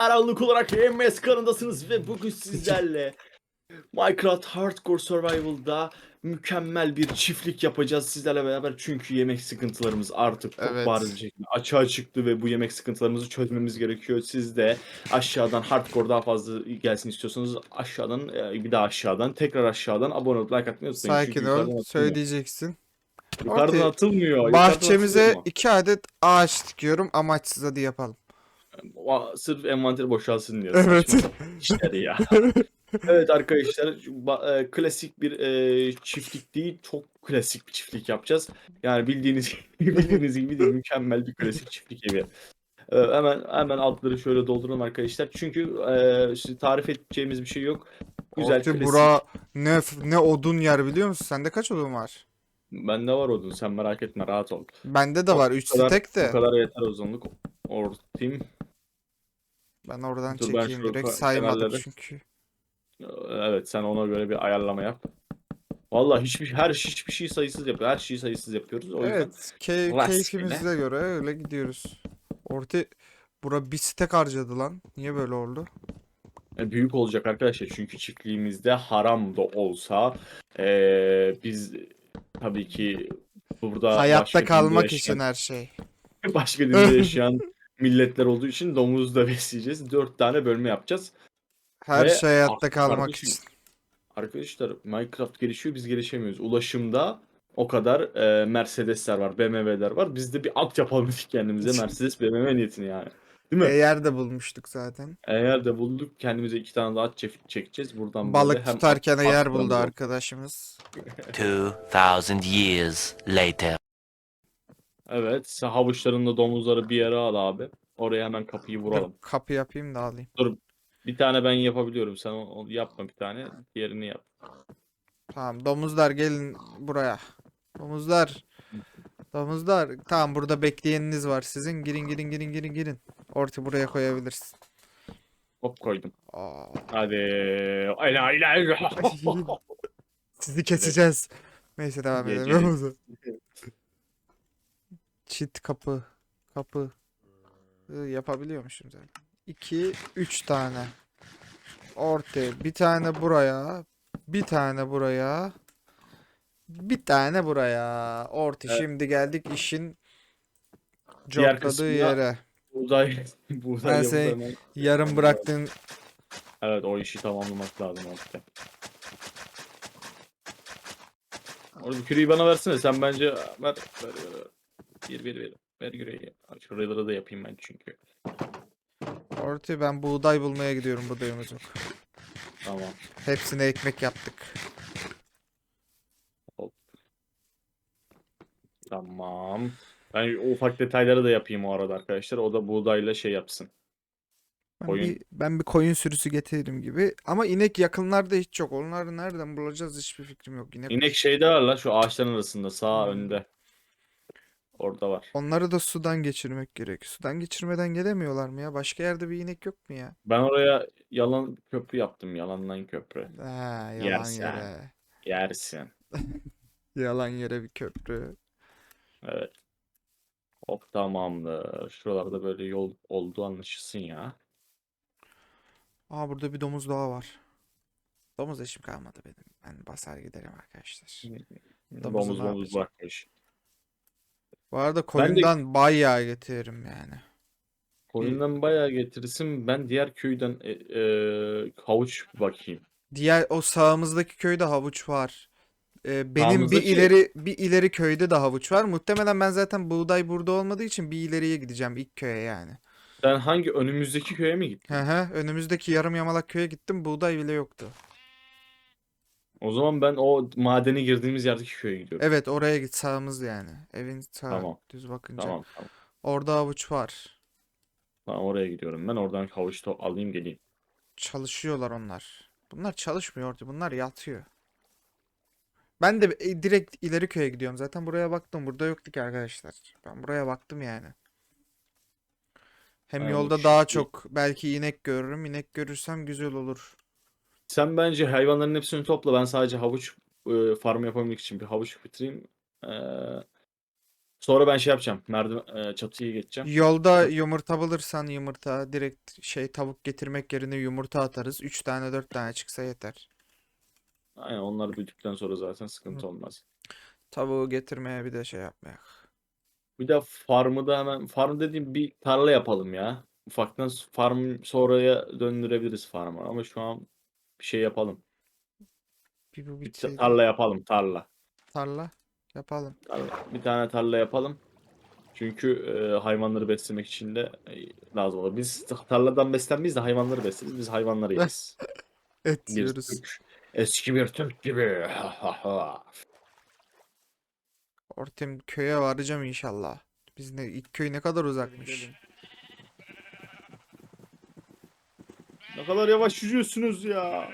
Aralık olarak MS kanındasınız ve bugün sizlerle Minecraft Hardcore Survival'da mükemmel bir çiftlik yapacağız sizlerle beraber çünkü yemek sıkıntılarımız artık çok Evet. bariz bir şekilde açığa çıktı ve bu yemek sıkıntılarımızı çözmemiz gerekiyor. Siz de aşağıdan hardcore daha fazla gelsin istiyorsanız aşağıdan e, bir daha aşağıdan tekrar aşağıdan abone olup like atmayı unutmayın. Sakin yukarıdan ol. Söyleyeceksin. Yukarıdan atılmıyor. yukarıdan Bahçemize atılmıyor. iki adet ağaç dikiyorum. Amaçsız hadi yapalım. Sırf envanteri boşalsın diye. Evet. İşleri ya. evet arkadaşlar e, klasik bir e, çiftlik değil çok klasik bir çiftlik yapacağız. Yani bildiğiniz bildiğiniz gibi değil mükemmel bir klasik çiftlik evi. E, hemen hemen altları şöyle dolduralım arkadaşlar. Çünkü e, tarif edeceğimiz bir şey yok. Güzel Orti klasik. bura ne ne odun yer biliyor musun? Sende kaç odun var? Bende var odun sen merak etme rahat ol. Bende de O var 3 kadar- stek Bu de. kadar yeter uzunluk. Ortim. Ben oradan Dur, ben çekeyim şurada direkt saymadım kenarları- çünkü. Evet sen ona göre bir ayarlama yap. Vallahi hiçbir her hiçbir şey sayısız yapıyor. Her şeyi sayısız yapıyoruz. O yüzden Evet, key, rastgele. keyfimize göre öyle gidiyoruz. Orti bura bir stek harcadı lan. Niye böyle oldu? e, büyük olacak arkadaşlar. Çünkü çiftliğimizde haram da olsa e, biz tabii ki burada başka Hayatta dinde kalmak yaşayan- için her şey. başka dinde yaşayan milletler olduğu için domuz da besleyeceğiz. Dört tane bölme yapacağız. Her Ve şey hayatta artık kalmak kardeşim, için. Arkadaşlar Minecraft gelişiyor biz gelişemiyoruz. Ulaşımda o kadar e, Mercedesler var, BMW'ler var. Biz de bir at yapalım dedik kendimize Mercedes BMW niyetini yani. Değil mi? Eğer de bulmuştuk zaten. Eğer de bulduk kendimize iki tane daha at çek- çekeceğiz. Buradan böyle Balık hem tutarken at- yer at- buldu arkadaşımız. 2,000 years later. Evet. Sen havuçlarında domuzları bir yere al abi. Oraya hemen kapıyı vuralım. Dur, kapı yapayım da alayım. Bir tane ben yapabiliyorum. Sen onu, yapma bir tane. Diğerini yap. Tamam domuzlar gelin buraya. Domuzlar. Domuzlar. Tamam burada bekleyeniniz var sizin. Girin girin girin girin girin. Orta buraya koyabilirsin. Hop koydum. Aa, Hadi. Ayla ayla. sizi keseceğiz. Neyse devam edelim. Çit kapı. Kapı. Yapabiliyormuşum zaten. 2 3 tane. Orta bir tane buraya. Bir tane buraya. Bir tane buraya. Orta Evet. şimdi geldik işin kısmına- yere. Buğday. Buğday Ben seni- Yarım bıraktığın Evet o işi tamamlamak lazım artık. Orada küreği bana versene sen bence ver ver ver. Bir bir ver. Ver küreği. Şuraları da yapayım ben çünkü. Orta ben buğday bulmaya gidiyorum buğdayımız yok. Tamam. Hepsine ekmek yaptık. Tamam. Ben o ufak detayları da yapayım o arada arkadaşlar. O da buğdayla şey yapsın. Ben Koyun. bir, ben bir koyun sürüsü getiririm gibi. Ama inek yakınlarda hiç yok. Onları nereden bulacağız hiçbir fikrim yok. İnek, İnek şeyde var la şu ağaçların arasında sağ Hmm. önde. Orada var. Onları da sudan geçirmek gerek. Sudan geçirmeden gelemiyorlar mı ya? Başka yerde bir inek yok mu ya? Ben oraya yalan köprü yaptım. Yalandan köprü. Ha, yalan Yersen. yere. Yersin. Yalan yere bir köprü. Evet. Hop tamamdır. Şuralarda böyle yol olduğu anlaşılsın ya. Aa burada bir domuz daha var. Domuz eşim kalmadı benim. Ben basar giderim arkadaşlar. Domuzu Domuz ne domuz yapacağım? bırakmış. Bu arada Ben de- koyundan bayağı getiririm yani. Koyundan bayağı getirsin. Ben diğer köyden e, e, havuç bakayım. Diğer o sağımızdaki köyde havuç var. Ee, benim bir ileri bir ileri köyde de havuç var. Muhtemelen ben zaten buğday burada olmadığı için bir ileriye gideceğim ilk köye yani. Sen hangi önümüzdeki köye mi gittin? Hı hı. Önümüzdeki yarım yamalak köye gittim. Buğday bile yoktu. O zaman ben o madene girdiğimiz yerdeki köye gidiyorum. Evet oraya git sağımız yani. Evin sağ Tamam. düz bakınca. Tamam tamam. Orada havuç var. Tamam oraya gidiyorum. Ben oradan havuç to- alayım geleyim. Çalışıyorlar onlar. Bunlar çalışmıyordu. Bunlar yatıyor. Ben de e, direkt ileri köye gidiyorum. Zaten buraya baktım. Burada yoktu ki arkadaşlar. Ben buraya baktım yani. Hem Ben bu yolda daha şekli- çok belki inek görürüm. İnek görürsem güzel olur. Sen bence hayvanların hepsini topla. Ben sadece havuç e, farm yapabilmek için bir havuç bitireyim. E, Sonra ben şey yapacağım. Merdiven e, çatıya geçeceğim. Yolda yumurta bulursan yumurta direkt şey tavuk getirmek yerine yumurta atarız. 3 tane 4 tane çıksa yeter. Aynen onlar büyüdükten sonra zaten sıkıntı olmaz. Tavuğu getirmeye bir de şey yapmayak. Bir de farmı da hemen farm dediğim bir tarla yapalım ya. Ufaktan farm sonraya döndürebiliriz farmı ama şu an bir şey yapalım. Bir bu Bir ta- tarla yapalım tarla. Tarla yapalım. Tarla. Bir tane tarla yapalım. Çünkü e, hayvanları beslemek için de e, lazım olur. Biz tarladan beslenmeyiz de hayvanları besleriz. Biz hayvanları yeriz. Et Bir yiyoruz. Türk. Eski bir Türk gibi. Ortem köye varacağım inşallah. Biz ne ilk köy ne kadar uzakmış. Ne kadar yavaş yürüyorsunuz ya.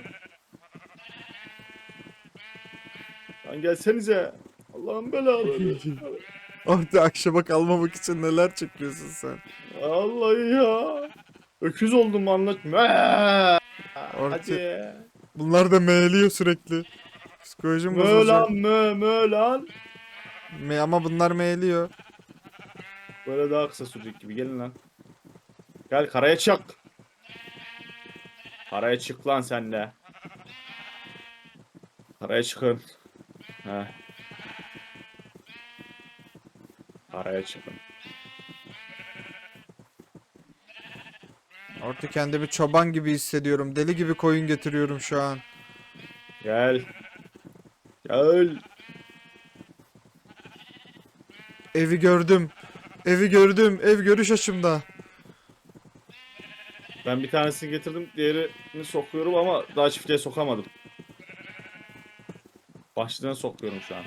Lan gelsenize. Allah'ın belaları. Orta akşama kalmamak için neler çekiyorsun sen? Vallahi ya. Öküz oldum anlatma. Orta- Hadi. Bunlar da meğliyor sürekli. Psikolojim Mö bozulacak. lan mö mö lan. Me- ama bunlar meğliyor. Böyle daha kısa sürecek gibi gelin lan. Gel karaya çık. Karaya çık lan sen de. Karaya çıkın. He. Karaya çıkın. Orta kendimi çoban gibi hissediyorum. Deli gibi koyun getiriyorum şu an. Gel. Gel. Evi gördüm. Evi gördüm. Ev görüş açımda. Ben bir tanesini getirdim. Diğerini sokuyorum ama daha çiftliğe sokamadım. Başlığına sokuyorum şu an.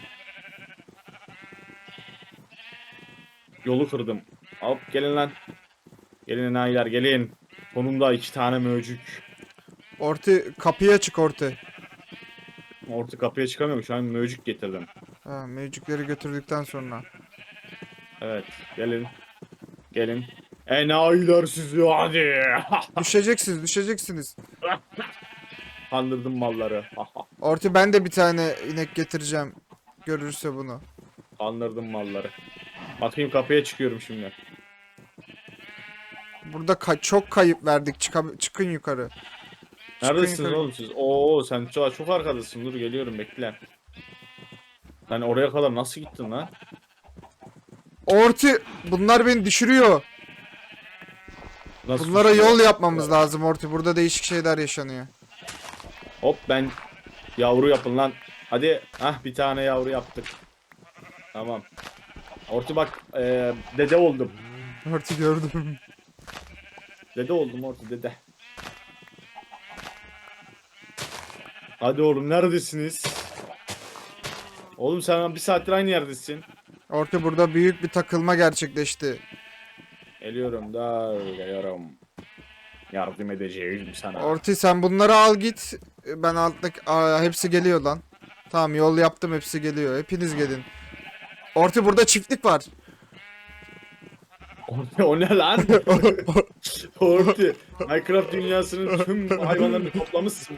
Yolu kırdım. Hop gelin lan. Gelin enayiler gelin. Sonunda iki tane möcük. Orta kapıya çık orta. Orta kapıya çıkamıyorum. Şu an möcük getirdim. Ha, mevcutları götürdükten sonra. Evet gelin. Gelin. Enayiler sizi hadi. Düşeceksiniz, düşeceksiniz. Kandırdım malları. Orta ben de bir tane inek getireceğim. Görürse bunu. Kandırdım malları. Bakayım kapıya çıkıyorum şimdi. Burada ka- çok kayıp verdik. Çıka- çıkın yukarı. Çıkın Neredesiniz yukarı. oğlum siz? Oo sen çok, çok arkadasın. Dur geliyorum bekle. Sen oraya kadar nasıl gittin lan? Orti bunlar beni düşürüyor. Nasıl Bunlara düştün? yol yapmamız lazım Orti. Burada değişik şeyler yaşanıyor. Hop ben yavru yapın lan. Hadi. Hah bir tane yavru yaptık. Tamam. Ortu bak eee, dede oldum. Orti gördüm. Dede oldum Ortu dede. Hadi oğlum neredesiniz? Oğlum sen bir saattir aynı yerdesin. Orti burada büyük bir takılma gerçekleşti. Geliyorum da geliyorum. Yardım edeceğim sana. Orti sen bunları al git. Ben alttaki Aa, hepsi geliyor lan. Tamam yol yaptım hepsi geliyor. Hepiniz gelin. Orti burada çiftlik var. Orti o ne lan? Orti. Minecraft dünyasının tüm hayvanlarını toplamışsın.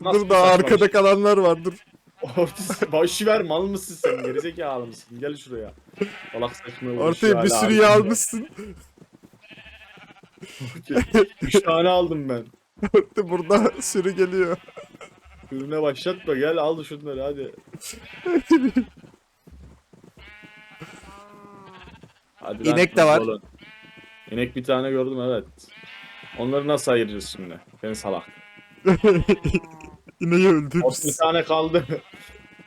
Nasıl dur saçma arkada kalanlar var dur. Orti başı ver mal mısın sen? Gerizekalı mısın? Gel şuraya. Salak saçma Ortaya bir sürü yağ almışsın. Üç tane aldım ben. Orti burada sürü geliyor. Ürüne başlatma gel al şunları hadi. Hadi lan, İnek de var. olun. İnek bir tane gördüm evet. Onları nasıl ayıracağız şimdi? Ben salak. İneği Hop bir öldürürüz. tane kaldı.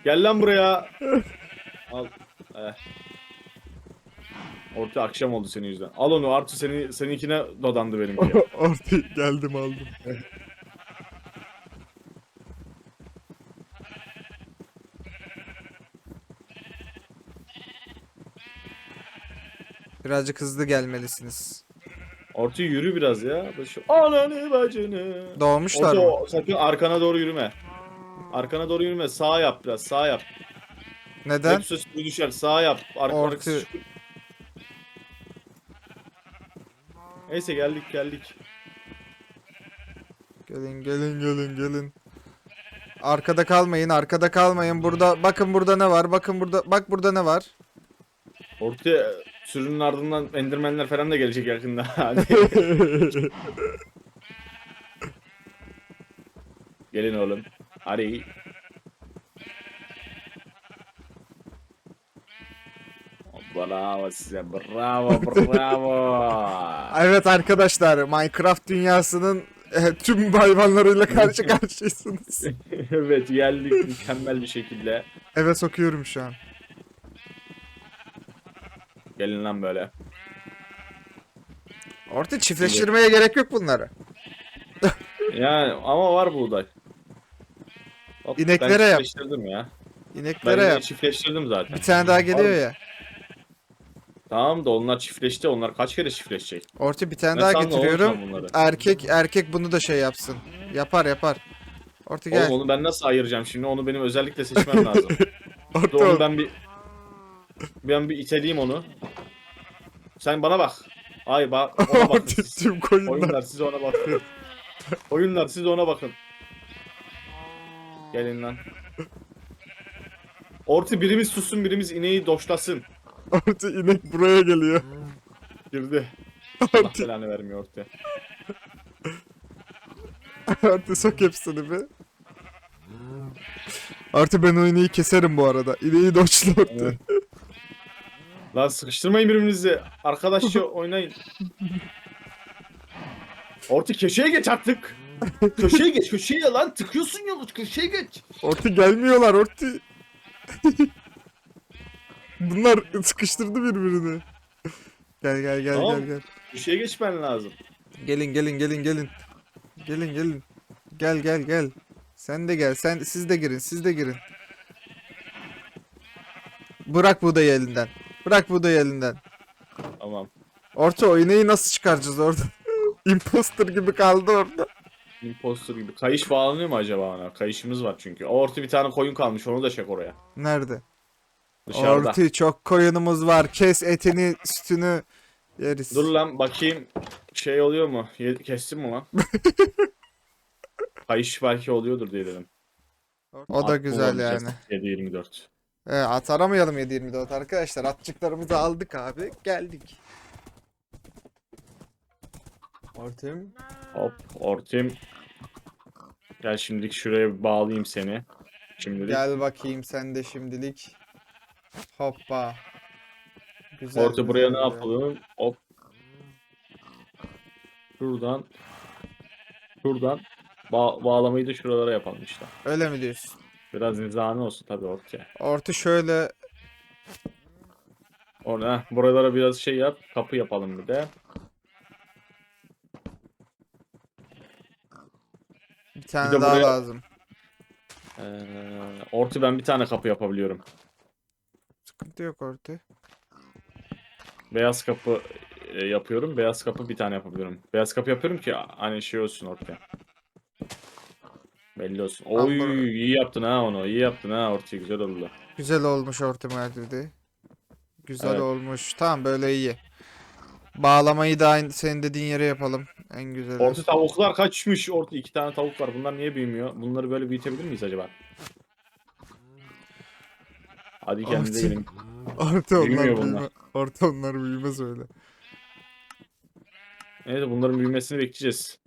Gel lan buraya. Al. Eh. Orta akşam oldu senin yüzünden. Al onu Artu seni seninkine dadandı benimki. Orti geldim aldım. Birazcık hızlı gelmelisiniz. Orta yürü biraz ya. Şu ananı bacını. Doğmuşlar Orta mı? sakın arkana doğru yürüme. Arkana doğru yürüme. Sağ yap biraz. Sağ yap. Neden? Hep söz düşer. Sağ yap. Arka Orta- arkası Neyse geldik geldik. Gelin gelin gelin gelin. Arkada kalmayın arkada kalmayın. Burada bakın burada ne var? Bakın burada bak burada ne var? Ortaya sürünün ardından endirmenler falan da gelecek yakında. Gelin oğlum. Hadi. Bravo size. Bravo bravo. Evet arkadaşlar Minecraft dünyasının e, tüm hayvanlarıyla karşı karşıyasınız. evet geldik mükemmel bir şekilde. Eve sokuyorum şu an. Gelin lan böyle. Orta çiftleştirmeye gerek yok bunları. Yani ama var buğday. Hop, İneklere ben yap. çiftleştirdim ya. Ben İneklere yine yap. çiftleştirdim zaten. Bir tane daha geliyor ya. Tamam da onlar çiftleşti. Onlar kaç kere çiftleşecek? Orta bir tane Ben daha ne getiriyorum. bunları? Erkek erkek bunu da şey yapsın. Yapar yapar. Orta gel. Oğlum onu ben nasıl ayıracağım şimdi? Onu benim özellikle seçmem lazım. Dur Orta onu ben bir ben bir iteleyeyim onu. Sen bana bak. Ay bak ona bakın siz. tüm koyunlar. Oyunlar siz ona bakın. Oyunlar siz ona bakın. Gelin lan. Orta birimiz sussun birimiz ineği doşlasın. Orta inek buraya geliyor. Girdi. Allah Orta, belanı vermiyor ortaya. orta sok hepsini bir. Artı ben o ineği keserim bu arada. İneği doçlu orta. Lan sıkıştırmayın birbirinizi. Arkadaşça oynayın. Orta köşeye geç artık. Köşeye geç köşeye lan tıkıyorsun yolu köşeye geç. Orta gelmiyorlar orta. Bunlar sıkıştırdı birbirini. Gel gel gel Tamam. gel gel. Köşeye geçmen lazım. Gelin gelin gelin gelin. Gelin gelin. Gel gel gel. Sen de gel. Sen siz de girin. Siz de girin. Bırak buğdayı elinden. Bırak buğdayı elinden. Tamam. Orta o ineği nasıl çıkaracağız orada? Imposter gibi kaldı orada. Imposter gibi. Kayış bağlanıyor mu acaba ona? Kayışımız var çünkü. Orta bir tane koyun kalmış onu da çek oraya. Nerede? Dışarıda. Orti çok koyunumuz var. Kes etini, sütünü yeriz. Dur lan bakayım şey oluyor mu? Ye- Kestin mi lan? Kayış belki oluyordur diye dedim. O da güzel yani. 7-24. E, at aramayalım 7-24 arkadaşlar. Atçıklarımızı aldık abi. Geldik. Ortim. Hop ortim. Gel şimdilik şuraya bir bağlayayım seni. Şimdilik. Gel bakayım sen de şimdilik. Hoppa. Güzel. Orta buraya ne güzel. yapalım? Hop. Şuradan. Şuradan. Ba- bağlamayı da şuralara yapalım işte. Öyle mi diyorsun? Biraz nizami olsun tabii ortaya. Orta şöyle Orada heh, buralara biraz şey yap. Kapı yapalım bir de. bir tane de daha buraya- lazım. Ee, orta ben bir tane kapı yapabiliyorum. Sıkıntı yok orta. Beyaz kapı e, yapıyorum. Beyaz kapı bir tane yapabiliyorum. Beyaz kapı yapıyorum ki hani şey olsun ortaya. Belli olsun. Oy bunu. iyi yaptın ha onu. İyi yaptın ha ortaya güzel oldu. Güzel olmuş orta merdivi. Güzel Evet. olmuş. Tamam böyle iyi. Bağlamayı da aynı senin dediğin yere yapalım. En güzeli. Orta tavuklar kaçmış. Orta iki tane tavuk var. Bunlar niye büyümüyor? Bunları böyle büyütebilir miyiz acaba? Hadi kendinize Orta- gelin. Orta onlar Büyümüyor büyüme. bunlar. Orta onlar büyümez öyle. Evet bunların büyümesini bekleyeceğiz.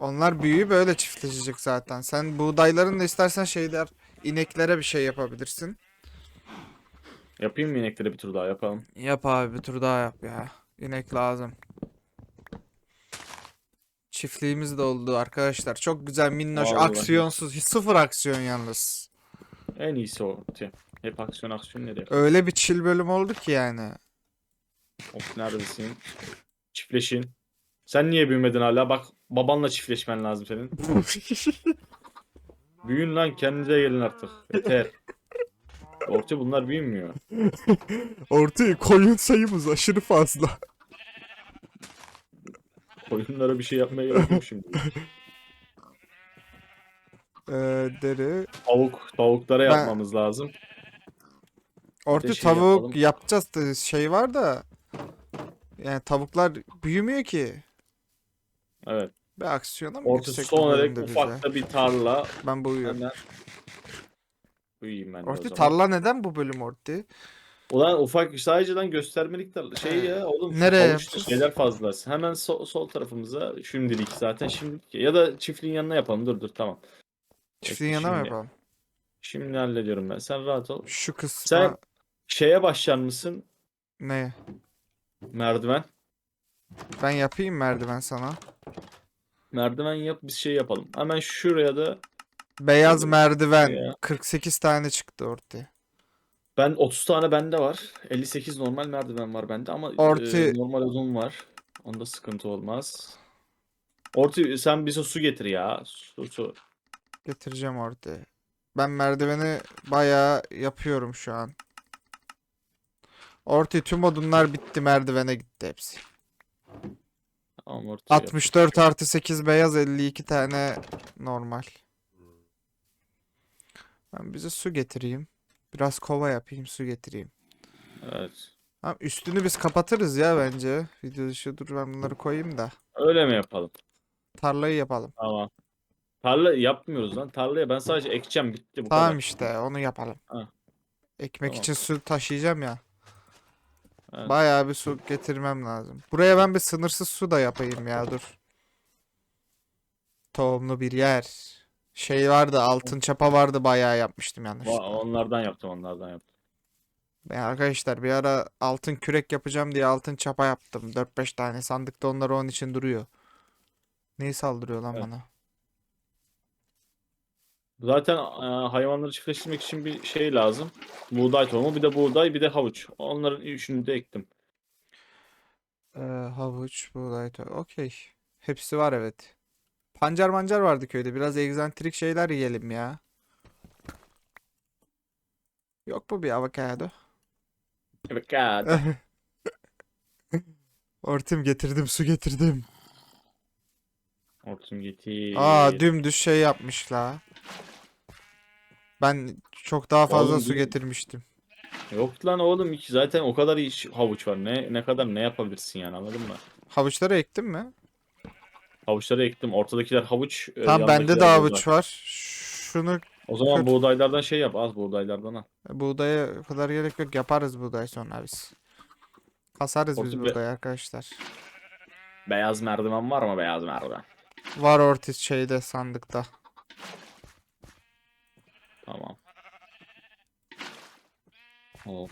Onlar büyüyü böyle çiftleşecek zaten. Sen buğdayların da istersen şeyler ineklere bir şey yapabilirsin. Yapayım mı ineklere bir tur daha yapalım. Yap abi bir tur daha yap ya. İnek lazım. Çiftliğimiz de oldu arkadaşlar. Çok güzel minnoş Vallahi. aksiyonsuz. Sıfır aksiyon yalnız. En iyisi o. Hep aksiyon aksiyon nereye? Öyle bir chill bölüm oldu ki yani. Of neredesin? Çiftleşin. Sen niye büyümedin hala? Bak babanla çiftleşmen lazım senin. Büyün lan kendinize gelin artık. Yeter. Orta bunlar büyümüyor. Ortaya koyun sayımız aşırı fazla. Koyunlara bir şey yapmaya gerek yok şimdi. Ee, deri. Tavuk, tavuklara Ben- yapmamız lazım. Orta şey tavuk yapalım. yapacağız da şey var da. Yani tavuklar büyümüyor ki. Evet. Bir aksiyona mı Orta girsek bu son olarak bölümde bize? ufakta bir tarla. Ben buyuyorum. Hemen. Uyuyayım ben de o zaman. tarla neden bu bölüm Orta? Ulan ufak sadece lan göstermelik de şey ya oğlum. şu Nereye havuçta yapacağız? Şeyler fazla. Hemen sol, sol tarafımıza şimdilik zaten şimdilik. Ya da çiftliğin yanına yapalım. Dur dur tamam. Çiftliğin yanına mı şimdi- yapalım? Şimdi hallediyorum ben. Sen rahat ol. Şu kısma Sen şeye başlar mısın? ne? Merdiven. Ben yapayım merdiven sana. Merdiven yap biz şey yapalım. Hemen şuraya da Beyaz merdiven. Ya. 48 tane çıktı ortaya. ben 30 tane bende var. 58 normal merdiven var bende ama Orti- e, normal uzun var. Onda sıkıntı olmaz. Orti sen bize su getir ya. Su su. Getireceğim ortaya. Ben merdiveni bayağı yapıyorum şu an. Orti tüm odunlar bitti merdivene gitti hepsi. Tamam ortaya. 64 artı 8 beyaz 52 tane normal. Ben bize su getireyim. Biraz kova yapayım su getireyim. Evet. Tamam, üstünü biz kapatırız ya bence. Video dışı dur ben bunları koyayım da. Öyle mi yapalım? Tarlayı yapalım. Tamam. Tarla yapmıyoruz lan. Tarlaya ben sadece ekeceğim bitti bu Tamam kadar. işte onu yapalım. Ha. Ekmek Tamam. için su taşıyacağım ya. Evet. Bayağı bir su getirmem lazım. Buraya ben bir sınırsız su da yapayım ya dur. Tohumlu bir yer. Şey vardı altın çapa vardı bayağı yapmıştım yanlışlıkla. Onlardan yaptım onlardan yaptım. Ben arkadaşlar bir ara altın kürek yapacağım diye altın çapa yaptım. 4-5 tane sandıkta onlar onun için duruyor. Neyi saldırıyor lan Evet. bana? Zaten e, hayvanları çiftleştirmek için bir şey lazım. Buğday tohumu, bir de buğday, bir de havuç. Onların üçünü de ektim. Ee, havuç, buğday, to- okey. Hepsi var evet. Pancar mancar vardı köyde. Biraz egzantrik şeyler yiyelim ya. Yok mu bir avokado? God. Ortim getirdim, su getirdim. Hortum getir. Aa dümdüz şey yapmış la. Ben çok daha fazla Oğlum su getirmiştim. Yok lan oğlum iki zaten o kadar iyi ş- havuç var. Ne ne kadar ne yapabilirsin yani anladın mı? Havuçları ektin mi? Havuçları ektim. Ortadakiler havuç. e, Tamam bende de buğday. havuç var. Şunu O zaman kır. buğdaylardan şey yap. Az buğdaylardan al. buğdaya o kadar gerek yok. Yaparız buğday sonra biz. Kasarız biz Orta buğdayı arkadaşlar. Beyaz merdiven var mı beyaz merdiven? Var Ortiz şeyde sandıkta. Tamam. Hop.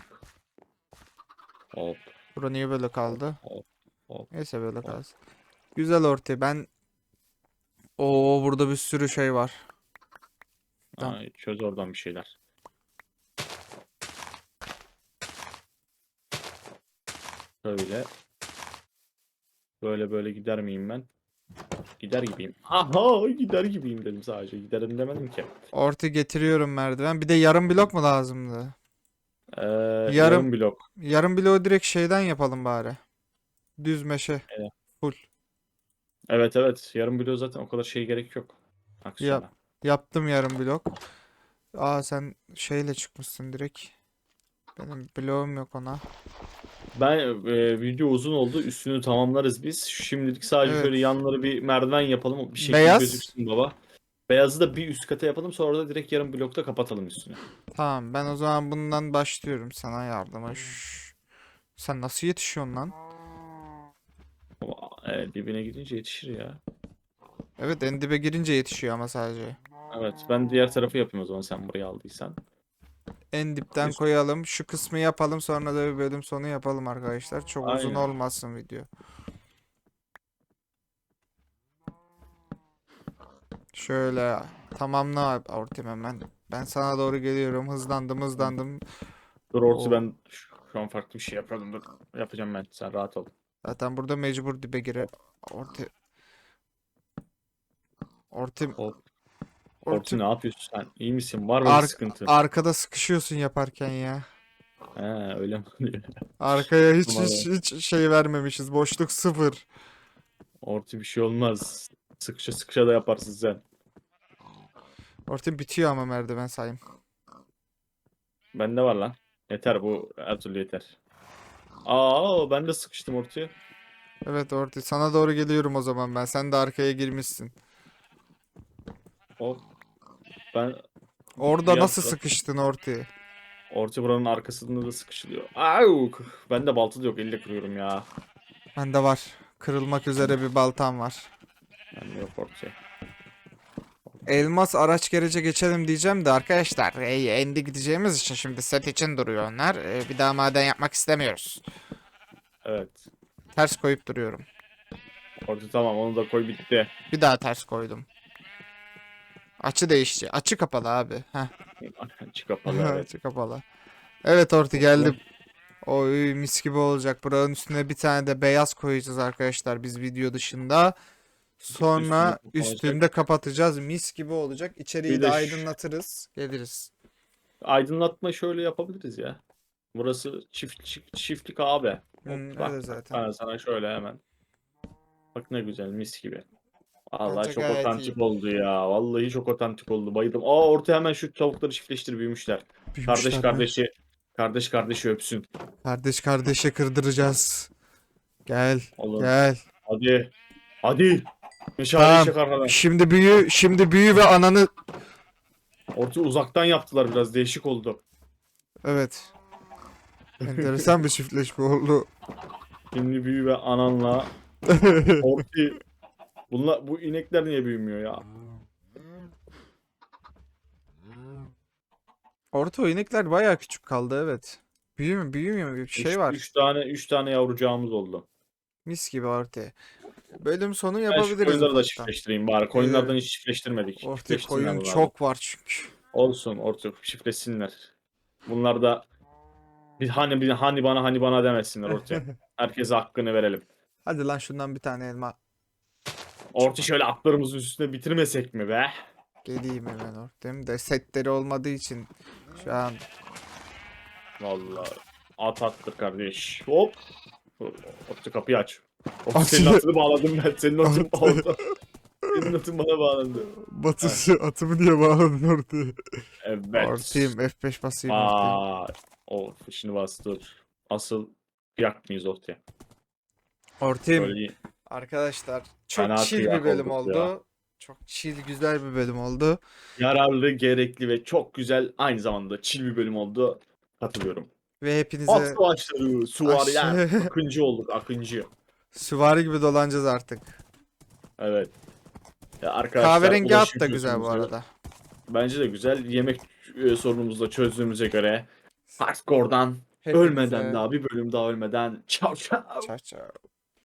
Hop. Bura niye böyle kaldı? Hop, hop, Neyse böyle hop. kalsın. Güzel ortaya. Ben Oo burada bir sürü şey var. Tamam. Ha, çöz oradan bir şeyler. Böyle. Böyle böyle gider miyim ben? Gider gibiyim. Aha gider gibiyim dedim sadece. Giderim demedim ki. Orta getiriyorum merdiven. Bir de yarım blok mu lazımdı? Ee, Yarım- yarım blok. Yarım bloğu direkt şeyden yapalım bari. Düz meşe. Evet. Full. Evet evet. Yarım blok zaten o kadar şey gerek yok. Aksiyona. Yaptım yarım blok. Aa sen şeyle çıkmışsın direkt. Benim bloğum yok ona. Ben e, video uzun oldu. Üstünü tamamlarız biz. Şimdilik sadece Evet. şöyle yanları bir merdiven yapalım. Bir şekil Beyaz. gözüksün baba. Beyazı da bir üst kata yapalım. Sonra da direkt yarım blokta kapatalım üstünü. Tamam ben o zaman bundan başlıyorum sana yardıma. Şşş. Sen nasıl yetişiyorsun lan? Ama, e, dibine gidince yetişir ya. Evet en dibe girince yetişiyor ama sadece. Evet ben diğer tarafı yapayım o zaman sen burayı aldıysan. En dipten koyalım. Şu kısmı yapalım sonra da bir bölüm sonu yapalım arkadaşlar. Çok uzun Aynen. olmasın video. Şöyle tamamla ortam hemen. Ben sana doğru geliyorum. Hızlandım hızlandım. Dur Oo. ben şu an farklı bir şey yapıyordum. Dur. Yapacağım ben. Sen rahat ol. Zaten burada mecbur dibe gire. Orta. Ortim. Hop. Ortu ne yapıyorsun sen? İyi misin? Var mı Ar- bir sıkıntı? Arkada sıkışıyorsun yaparken ya. He öyle mi oluyor? Arkaya hiç hiç hiç şey vermemişiz. Boşluk sıfır. Ortu bir şey olmaz. Sıkışa sıkışa da yaparsın sen. Ortim bitiyor ama merdiven sayım. Bende var lan. Yeter bu her türlü yeter. Aa ben de sıkıştım ortaya. Evet Orti sana doğru geliyorum o zaman ben. Sen de arkaya girmişsin. Hop. Ben Orada Bir nasıl hafta. sıkıştın Orti? Orta buranın arkasında da sıkışılıyor. Au! Ben de balta da yok elle kırıyorum ya. Bende var. Kırılmak üzere bir baltam var. Ben de yok ortaya. Elmas araç gerece geçelim diyeceğim de arkadaşlar e, endi gideceğimiz için şimdi set için duruyor onlar. E, bir daha maden yapmak istemiyoruz. Evet. Ters koyup duruyorum. Orta tamam onu da koy bitti. Bir daha ters koydum. Açı değişti. Açı kapalı abi. Heh. Çık kapalı evet. Açı kapalı. Evet Orti geldim. Oy mis gibi olacak. Buranın üstüne bir tane de beyaz koyacağız arkadaşlar biz video dışında. Sonra Üstünde üstünde kapatacağız. Mis gibi olacak. İçeriği Bir de de aydınlatırız. Geliriz. Aydınlatma şöyle yapabiliriz ya. Burası çift, çift çiftlik abi. Hmm, Bak, zaten. Ben sana şöyle hemen. Bak ne güzel mis gibi. Vallahi Bence çok gayet otantik iyi. oldu ya. Vallahi çok otantik oldu. Bayıldım. Aa ortaya hemen şu tavukları çiftleştir büyümüşler. Büyümüşler Kardeş mi? kardeşi kardeş kardeşi öpsün. Kardeş kardeşe kırdıracağız. Gel Olur. gel. Hadi. Hadi. Meşale Tamam. çek arkadan. Şimdi büyü şimdi büyü ve ananı Ortayı uzaktan yaptılar biraz değişik oldu. evet. Enteresan bir çiftleşme oldu. Şimdi büyü ve ananla ortayı Bunlar bu inekler niye büyümüyor ya? Orta inekler bayağı küçük kaldı evet. Büyü mü büyümüyor mu bir şey üç, var. Üç tane üç tane yavrucağımız oldu. Mis gibi ortaya. Bölüm sonu Ben şu yapabiliriz. koyunları da çiftleştireyim bari. Koyunlardan hiç çiftleştirmedik. Ortaya koyun çok var çünkü. Olsun orta çiftleşsinler. Bunlar da bir hani bir hani bana hani bana demesinler ortaya. Herkese hakkını verelim. Hadi lan şundan bir tane elma. Orta şöyle atlarımızın üstüne bitirmesek mi be? Geleyim hemen ortaya. De setleri olmadığı için şu an Vallahi at attır kardeş. Hop. Orta kapıyı aç. Hop, Aç. senin atını bağladım ben. Senin atın At. bağladı. Senin atın bana bağlandı. batısı atımı niye bağladın ortaya? Evet. Ortayım F5 basayım ortaya. Aa, o fışını bastır. Asıl yak mıyız ortaya? Ortayım. Böyle Arkadaşlar çok Fena chill bir bölüm oldu. ya. Çok chill güzel bir bölüm oldu. yararlı, gerekli ve çok güzel aynı zamanda chill bir bölüm oldu. Katılıyorum. Ve hepinize At savaşları, süvari yani. Akıncı olduk, akıncı. süvari gibi dolanacağız artık. Evet. Ya arkadaşlar Kahverengi at da güzel bu arada. Bence de güzel. Yemek e, sorunumuzu da çözdüğümüze göre hardcore'dan Hepinize ölmeden daha bir bölüm daha ölmeden çav çav. Çav çav.